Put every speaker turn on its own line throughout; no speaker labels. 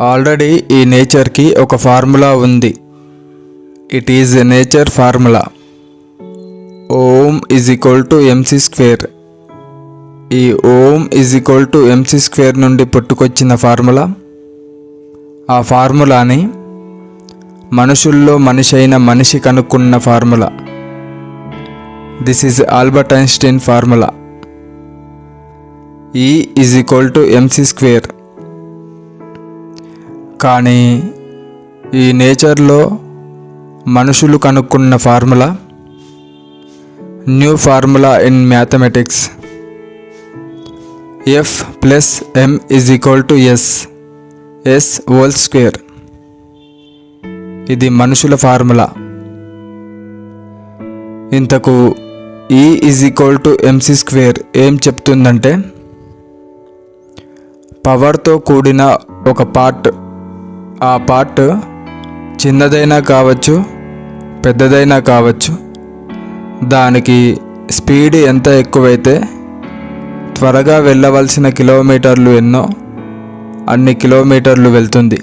Already ఈ నేచర్కి ఒక ఫార్ములా ఉంది. It is a nature formula Om is equal to MC square ఈ Om is equal to MC square నుండి పుట్టుకొచ్చిన ఫార్ములా ఆ ఫార్ములాని మనుషుల్లో మనిషి అయిన మనిషి కనుక్కున్న formula this is Albert Einstein formula E is equal to MC square కానీ ఈ నేచర్లో మనుషులు కనుక్కున్న formula new formula in mathematics. F plus M is equal to S S whole square ఇది మనుషుల ఫార్ములా. ఇంతకు E is equal to MC square ఏం చెప్తుందంటే పవర్తో కూడిన ఒక పార్ట్ ఆ పార్ట్ చిన్నదైనా కావచ్చు పెద్దదైనా కావచ్చు. దానికి స్పీడ్ ఎంత ఎక్కువైతే త్వరగా వెళ్ళవలసిన కిలోమీటర్లు ఎన్నో అన్ని కిలోమీటర్లు వెళ్తుంది.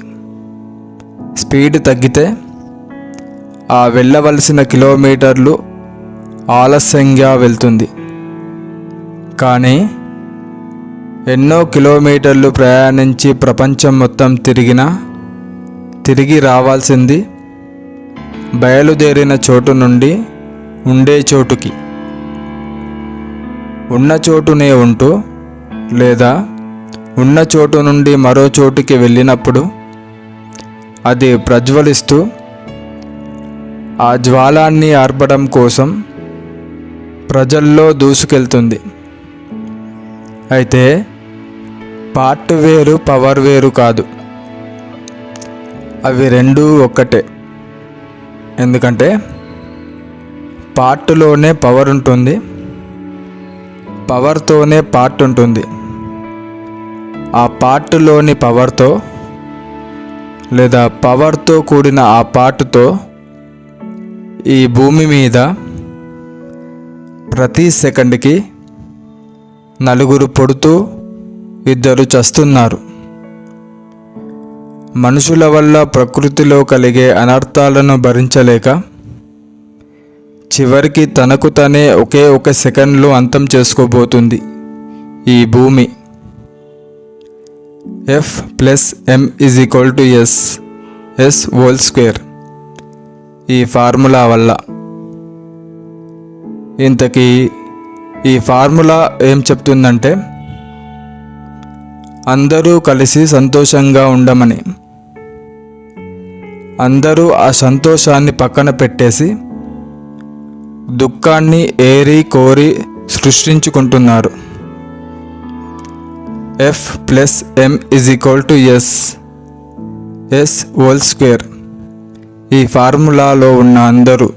స్పీడ్ తగ్గితే ఆ వెళ్ళవలసిన కిలోమీటర్లు ఆలస్యంగా వెళ్తుంది. కానీ ఎన్నో కిలోమీటర్లు ప్రయాణించి ప్రపంచం మొత్తం తిరిగినా తిరిగి రావాల్సింది బయలుదేరిన చోటు నుండి ఉండే చోటుకి. ఉన్న చోటునే ఉంటూ లేదా ఉన్న చోటు నుండి మరో చోటుకి వెళ్ళినప్పుడు అది ప్రజ్వలిస్తూ ఆ జ్వాలాన్ని ఆర్పడం కోసం ప్రజల్లో దూసుకెళ్తుంది. అయితే పార్ట్ వేరు పవర్ వేరు కాదు. అవి రెండూ ఒక్కటే. ఎందుకంటే పార్ట్లోనే పవర్ ఉంటుంది పవర్తోనే పార్ట్ ఉంటుంది. ఆ పార్ట్లోని పవర్తో లేదా పవర్తో కూడిన ఆ పార్ట్తో ఈ భూమి మీద ప్రతి సెకండ్కి నలుగురు పొడుతూ ఇద్దరు చస్తున్నారు. మనుషుల వల్ల ప్రకృతిలో కలిగే అనర్థాలను భరించలేక చివరికి తనకు తనే ఒకే ఒక సెకండ్లో అంతం చేసుకోబోతుంది ఈ భూమి. F plus M is equal to S S whole square ఈ ఫార్ములా వల్ల. ఇంతకీ ఈ ఫార్ములా ఏం చెప్తుందంటే అందరూ కలిసి సంతోషంగా ఉండమని. అందరూ ఆ సంతోషాన్ని పక్కన పెట్టేసి దుఃఖాన్ని ఏరి కోరి సృష్టించుకుంటున్నారు. F plus M is equal to S S whole square ఈ ఫార్ములాలో ఉన్న అందరూ